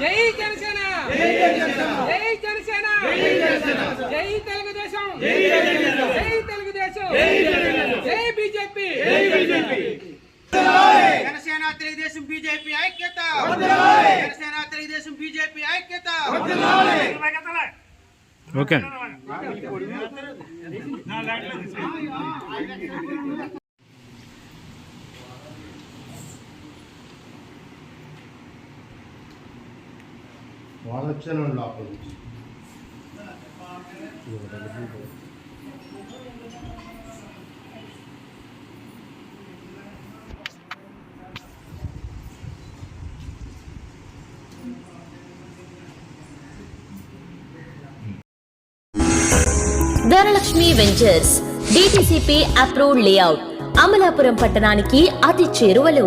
జై జనసేన. జై జనసేన. జై తెలుగుదేశం. జై తెలుగుదేశం. జై బీజేపీ. జనసేన తెలుగుదేశం బీజేపీ ఐక్యత. జనసేన తెలుగుదేశం బీజేపీ ఐక్యత. ఓకే. వాళ్ళు వచ్చాను లోపల నుంచి. Dhanalakshmi ventures DTCP approved layout Amalapuram పట్టణానికి అతి చేరువలో.